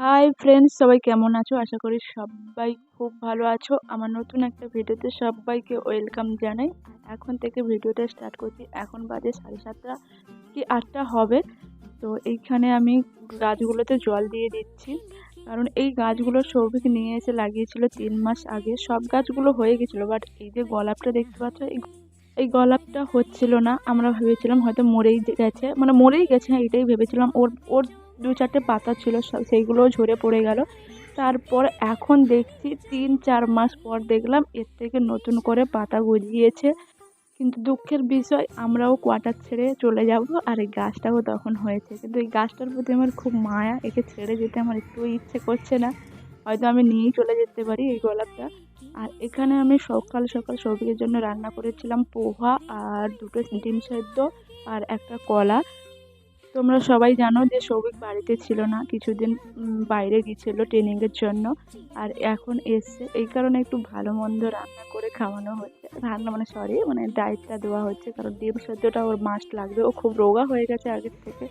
Hi friends সবাই কেমন আছো? আশা করি সবাই খুব ভালো আছো। আমার নতুন একটা ভিডিওতে সবাইকে ওয়েলকাম জানাই। এখন থেকে ভিডিওটা স্টার্ট করছি। এখন বাজে সাড়ে সাতটা কি আটটা হবে? তো এইখানে আমি গাছগুলোতে জল দিয়ে দিচ্ছি। কারণ এই গাছগুলো সৌভিক নিয়ে এসে লাগিয়েছিল তিন মাস আগে। সব গাছগুলো হয়ে গেছিল বাট এই যে গোলাপটা দেখতে পাচ্ছ, এই এই গোলাপটা হচ্ছিল না। আমরা ভেবেছিলাম হয়তো মরেই গেছে। মানে মরেই গেছে হ্যাঁ এটাই ভেবেছিলাম। ওর ওর দু চারটে পাতা ছিল সেইগুলোও ঝরে পড়ে গেল। তারপর এখন দেখছি তিন চার মাস পর দেখলাম এর থেকে নতুন করে পাতা গজিয়েছে। কিন্তু দুঃখের বিষয়, আমরাও কোয়ার্টার ছেড়ে চলে যাব আর এই গাছটাও তখন হয়েছে। কিন্তু এই গাছটার প্রতি আমার খুব মায়া, একে ছেড়ে যেতে আমার একটু ইচ্ছে করছে না। হয়তো আমি নিয়েই চলে যেতে পারি এই গোলাপটা। আর এখানে আমি সকাল সকাল সৌভিকের জন্য রান্না করেছিলাম পোহা আর দুটো ডিম সেদ্ধ আর একটা কলা। তোমরা সবাই জানো যে সৌভিক বাড়িতে ছিল না, কিছুদিন বাইরে গিয়েছিল ট্রেনিংয়ের জন্য আর এখন এসছে। এই কারণে একটু ভালো মন্দ রান্না করে খাওয়ানো হচ্ছে। রান্না মানে সরি মানে ডায়েটটা দেওয়া হচ্ছে কারণ ডিম সদ্যটা ওর মাস্ট লাগবে। ও খুব রোগা হয়ে গেছে আগের থেকে।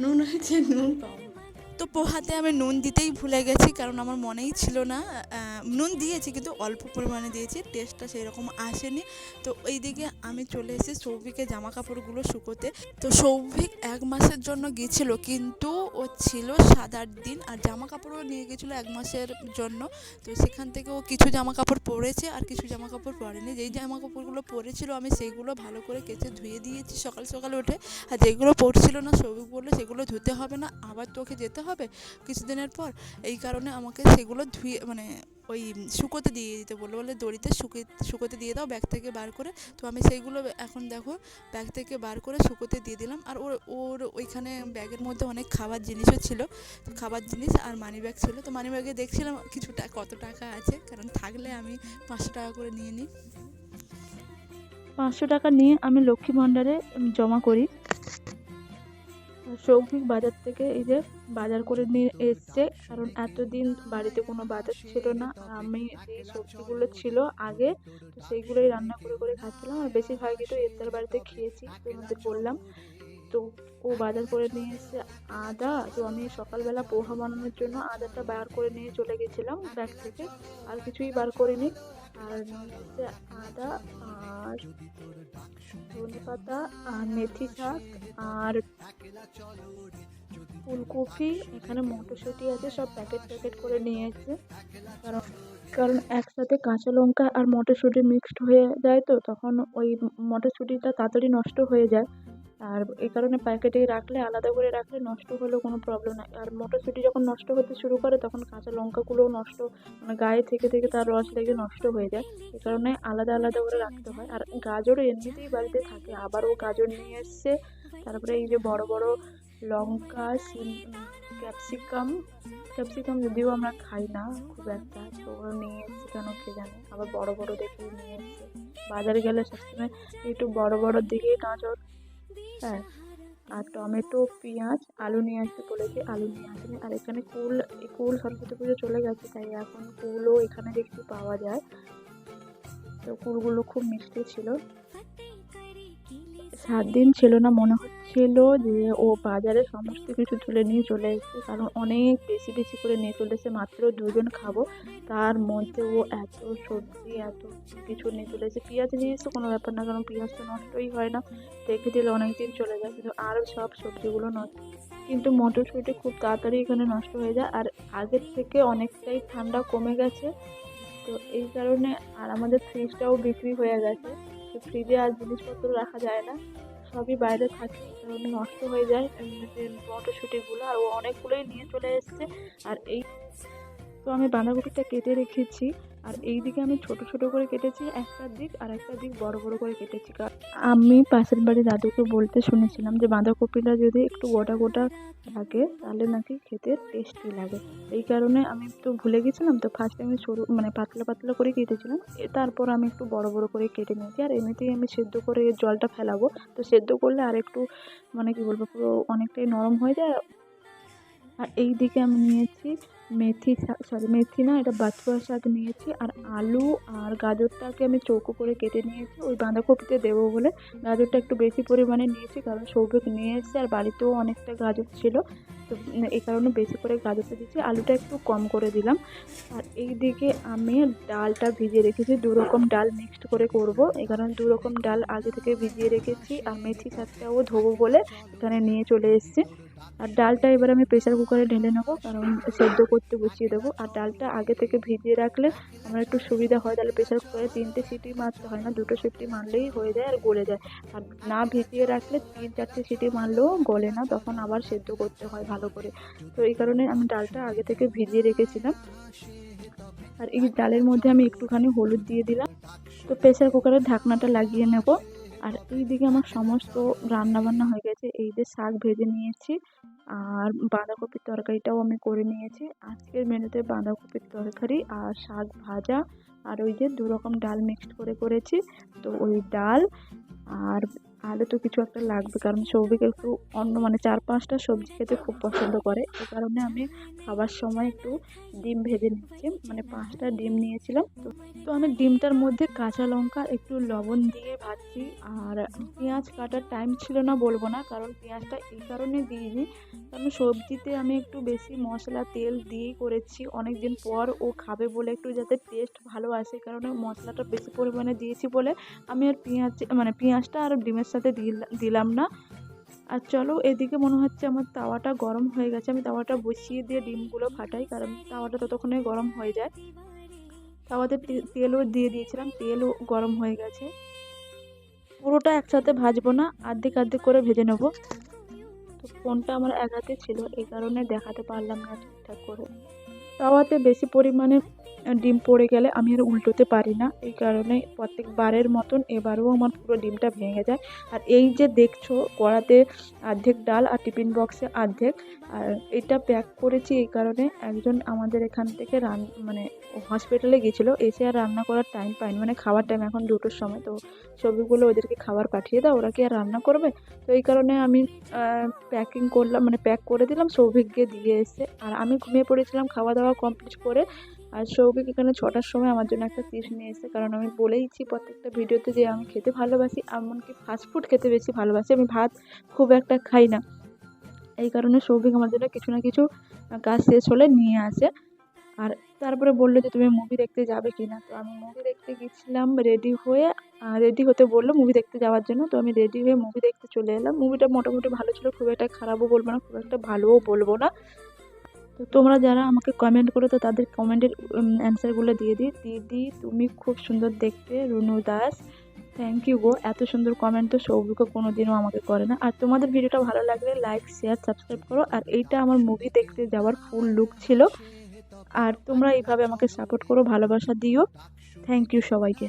নুন হয়েছে, নুন তো পোহাতে আমি নুন দিতেই ভুলে গেছি, কারণ আমার মনেই ছিল না নুন দিয়েছি কিন্তু অল্প পরিমাণে দিয়েছি টেস্টটা সেই রকম আসেনি। তো ওইদিকে আমি চলে এসেছি সৌভিকের জামা কাপড়গুলো শুকোতে। তো সৌভিক এক মাসের জন্য গিয়েছিল কিন্তু ও ছিল সাত আট দিন, আর জামা কাপড়ও নিয়ে গেছিল এক মাসের জন্য। তো সেখান থেকে ও কিছু জামা কাপড় পরেছে, আর কিছু জামা কাপড় পরেনি। যেই জামা কাপড়গুলো পরেছিল, আমি সেইগুলো ভালো করে কেচে ধুয়ে দিয়েছি সকাল সকাল উঠে। আর যেগুলো পরছিল না, সৌভিক বলল সেগুলো ধুতে হবে না, আবার তোকে যেতে হবে। কিছুদিনের পর এই কারণে আমাকে সেগুলো ধুয়ে মানে ওই শুকোতে দিয়ে দিতে বলল। বলে দড়িতে শুকে, শুকোতে দিয়ে দাও, ব্যাগ থেকে বার করে। তো আমি সেইগুলো এখন দেখো, ব্যাগ থেকে বার করে শুকোতে দিয়ে দিলাম। আর ওর ওর ওইখানে ব্যাগের মধ্যে অনেক খাবার জিনিসও ছিল। খাবার জিনিস আর মানি ব্যাগ ছিল। তো মানি ব্যাগে দেখছিলাম কিছু কত টাকা আছে? কারণ থাকলে আমি পাঁচশো টাকা করে নিয়ে নিই। পাঁচশো টাকা নিয়ে আমি লক্ষ্মী ভাণ্ডারে জমা করি। সৌভিক বাজার থেকে এই যে বাজার করে নিয়ে এসছে, কারণ এতদিন বাড়িতে কোনো বাজার ছিল না। আমি সবজিগুলো ছিল আগে, তো সেইগুলোই রান্না করে করে খাচ্ছিলাম। আর বেশিরভাগই তো এদের বাড়িতে খেয়েছি, তোমাদের বললাম। তো ও বাজার করে নিয়ে এসছে আদা। তো আমি সকালবেলা পোহা বানানোর জন্য আদাটা বার করে নিয়ে চলে গেছিলাম ব্যাগ থেকে। আর কিছুই বার করিনি। আর নিয়ে আদা আর ধনে পাতা আর মেথি শাক আর ফুলকপি। এখানে মটরশুঁটি আছে, সব প্যাকেট প্যাকেট করে নিয়ে এসেছে। কারণ কারণ একসাথে কাঁচা লঙ্কা আর মটরশুঁটি মিক্সড হয়ে যায় তো, তখন ওই মটরশুঁটিটা তাড়াতাড়ি নষ্ট হয়ে যায়। আর এই কারণে প্যাকেটে রাখলে, আলাদা করে রাখলে নষ্ট হলেও কোনো প্রবলেম নাই। আর মটরশুঁটি যখন নষ্ট হতে শুরু করে, তখন কাঁচা লঙ্কাগুলোও নষ্ট মানে গায়ে থেকে থেকে তার রস লেগে নষ্ট হয়ে যায়। এই কারণে আলাদা আলাদা করে রাখতে হয়। আর গাজরও এমনিতেই বাড়িতে থাকে আবার ও গাজর নিয়ে এসছে। তারপরে এই যে বড় বড় লঙ্কা ক্যাপসিকাম ক্যাপসিকাম যদিও আমরা খাই না, খুব একটা, তো নিয়ে এসছে কেন কে জানে? আবার বড় বড় দেখে নিয়ে এসছে। বাজারে গেলে সবসময় একটু বড় বড় দিকেই গাজর হ্যাঁ। আর টমেটো, পেঁয়াজ, আলু নিয়ে আসতে বলেছি, আলু নিয়ে আসেনি। আর এখানে কুল কুল সরস্বতী পুজো চলে গেছে, তাই এখন কুলও এখানে দেখছি পাওয়া যায়। তো কুলগুলো খুব মিষ্টি ছিল। সাত দিন ছিল না, মনে হচ্ছিল যে ও বাজারে সমস্ত কিছু তুলে নিয়ে চলে এসেছে। কারণ অনেক বেশি বেশি করে নিয়ে চলে এসেছে, মাত্র দুজন খাব। তার মধ্যে ও এত সবজি, এত কিছু নিয়ে চলে এসেছে। পেঁয়াজ নিয়ে এসে কোনো ব্যাপার না, কারণ পেঁয়াজ তো নষ্টই হয় না। রেখে দিলে অনেক দিন চলে যায়, কিন্তু আর সব সবজিগুলো নষ্ট। কিন্তু মটরশুঁটি খুব তাড়াতাড়ি এখানে নষ্ট হয়ে যায়, আর আগের থেকে অনেকটাই ঠান্ডা কমে গেছে। তো এই কারণে আর আমাদের ফ্রিজটাও বিক্রি হয়ে গেছে। ফ্রিজে আর জিনিসপত্র রাখা যায় না, সবই বাইরে থাকে, কারণ নষ্ট হয়ে যায় মটরশুটিগুলো, আর ও অনেকগুলোই নিয়ে চলে এসছে, আর এই তো আমি বাঁধাকপিটা কেটে রেখেছি। আর এই দিকে আমি ছোট ছোট করে কেটেছি, একটা দিক আর একটা দিক বড় বড় করে কেটেছি। আমি পাশের বাড়ির দাদুকে বলতে শুনেছিলাম যে বাঁধাকপিটা যদি একটু গোটা গোটা থাকে তাহলে নাকি খেতে টেস্টি লাগে। এই কারণে আমি তো ভুলে গেছিলাম, তো ফার্স্ট আমি সরু মানে পাতলা পাতলা করে কেটেছিলাম। তারপর আমি একটু বড় বড় করে কেটে নিয়েছি। আর এমনিতেই আমি সেদ্ধ করে জলটা ফেলাবো, তো সেদ্ধ করলে আর একটু মানে কি বলব, পুরো অনেকটাই নরম হয়ে যায়। আর এই দিকে আমি নিয়েছি মেথি সরি মেথি না, এটা বাথুয়া শাক নিয়েছি, আর আলু আর গাজরটাকে আমি চৌকো করে কেটে নিয়েছি। ওই বাঁধাকপিতে দেবো বলে গাজরটা একটু বেশি পরিমাণে নিয়েছি, কারণ সৌভিক নিয়ে এসেছে আর বাড়িতেও অনেকটা গাজর ছিল। তো এই কারণে বেশি করে গাজরটা দিচ্ছি আলুটা একটু কম করে দিলাম। আর এই দিকে আমি ডালটা ভিজিয়ে রেখেছি। দু রকম ডাল মিক্সড করে করব। এই কারণে দু রকম ডাল আগে থেকে ভিজিয়ে রেখেছি। আর মেথি শাকটাও ধোবো বলে এখানে নিয়ে চলে এসেছি। আর ডালটা এবার আমি প্রেসার কুকারে ঢেলে নেব, কারণ সেদ্ধ করতে বসিয়ে দেবো। আর ডালটা আগে থেকে ভিজিয়ে রাখলে আমার একটু সুবিধা হয়, তাহলে প্রেসার কুকারে তিনটে সিটি মারতে হয় না, দুটো সিটি মারলেই হয়ে যায় আর গলে যায়। আর না ভিজিয়ে রাখলে তিন, চারটে সিটি মারলেও গলে না, তখন আবার সেদ্ধ করতে হয় ভালো করে। তো এই কারণে আমি ডালটা আগে থেকে ভিজিয়ে রেখেছিলাম। আর এই ডালের মধ্যে আমি একটুখানি হলুদ দিয়ে দিলাম। তো প্রেসার কুকারের ঢাকনাটা লাগিয়ে নেব। আর এই দিকে আমার সমস্ত রান্না বান্না হয়ে গেছে। এই যে শাক ভেজে নিয়েছি আর বাঁধাকপির তরকারিটাও আমি করে নিয়েছি। আজকের মেনুতে বাঁধাকপির তরকারি আর শাক ভাজা আর ওই যে দুরকম ডাল মিক্সড করে করেছি। তো ওই ডাল আর আলু তো কিছু একটা লাগবে, কারণ সৌভিক একটু অন্য মানে চার পাঁচটা সবজি খেতে খুব পছন্দ করে। এ কারণে আমি খাবার সময় একটু ডিম ভেজে নিচ্ছি মানে পাঁচটা ডিম নিয়েছিলাম। তো তো আমি ডিমটার মধ্যে কাঁচা লঙ্কা, একটু লবণ দিয়ে ভাজছি, আর পেঁয়াজ কাটার টাইম ছিল না বলব না, কারণ পেঁয়াজটা এই কারণে দিইনি কারণ সবজিতে আমি একটু বেশি মশলা, তেল দিয়েই করেছি। অনেক দিন পর ও খাবে বলে একটু যাতে টেস্ট ভালো আসে, কারণে মশলাটা বেশি পরিমাণে দিয়েছি বলে আমি আর পেঁয়াজ মানে পেঁয়াজটা আর ডিমের সাথে দিল- দিলাম না। আর চলো এদিকে মনে হচ্ছে আমার তাওয়াটা গরম হয়ে গেছে। আমি তাওয়াটা বসিয়ে দিয়ে ডিমগুলো ফাটাই, কারণ তাওয়াটা ততক্ষণে গরম হয়ে যায়। তাওয়াতে তেলও দিয়ে দিয়েছিলাম, তেলও গরম হয়ে গেছে। পুরোটা একসাথে ভাজবো না আর্ধেক আর্ধেক করে ভেজে নেব। ফোনটা আমার এক হাতে ছিল এই কারণে দেখাতে পারলাম না ঠিকঠাক করে। তাওয়াতে বেশি পরিমাণে ডিম পড়ে গেলে আমি আর উল্টোতে পারি না। এই কারণে প্রত্যেকবারের মতন এবারেও আমার পুরো ডিমটা ভেঙে যায়। আর এই যে দেখছ কড়াতে অর্ধেক ডাল আর টিফিন বক্সে অর্ধেক, আর এটা প্যাক করেছি এই কারণে একজন আমাদের এখান থেকে রান মানে হসপিটালে গেছিল এসে আর রান্না করার টাইম পায়নি। মানে খাওয়ার টাইম এখন দুটোর সময়, তো ছবিগুলো ওদেরকে খাবার পাঠিয়ে দাও, ওরা কি আর রান্না করবে? তো এই কারণে আমি প্যাকিং করলাম মানে প্যাক করে দিলাম, সৌভিককে দিয়ে এসে, আর আমি ঘুমিয়ে পড়েছিলাম, খাওয়া দাওয়া কমপ্লিট করে আর সৌভিক এখানে ছটার সময় আমার জন্য একটা চিপস নিয়ে এসেছে। কারণ আমি বলেইছি প্রত্যেকটা ভিডিওতে যে আমি খেতে ভালোবাসি, এমনকি ফাস্টফুড খেতে বেশি ভালোবাসি, আমি ভাত খুব একটা খাই না। এই কারণে সৌভিক আমার জন্য কিছু না কিছু কাজ শেষ হলে নিয়ে আসে। আর তারপরে বলল যে, তুমি মুভি দেখতে যাবে কি না তো আমি মুভি দেখতে গেছিলাম রেডি হয়ে রেডি হতে বলল মুভি দেখতে যাওয়ার জন্য। তো আমি রেডি হয়ে মুভি দেখতে চলে এলাম। মুভিটা মোটামুটি ভালো ছিল, খুব একটা খারাপও বলব না, খুব একটা ভালোও বলব না। তো তোমরা যারা আমাকে কমেন্ট করো, তো তাদের কমেন্টের অ্যান্সারগুলো দিয়ে দিই। দিদি, তুমি খুব সুন্দর দেখতে, রুনু দাস। থ্যাংক ইউ গো। এত সুন্দর কমেন্ট তো সৌভিকও কোনো দিনও আমাকে করে না। আর তোমাদের ভিডিওটা ভালো লাগলে লাইক শেয়ার সাবস্ক্রাইব করো। আর এইটা আমার মুভি দেখতে যাওয়ার ফুল লুক ছিল। আর তোমরা এইভাবে আমাকে সাপোর্ট করো, ভালোবাসা দিও। থ্যাংক ইউ সবাইকে।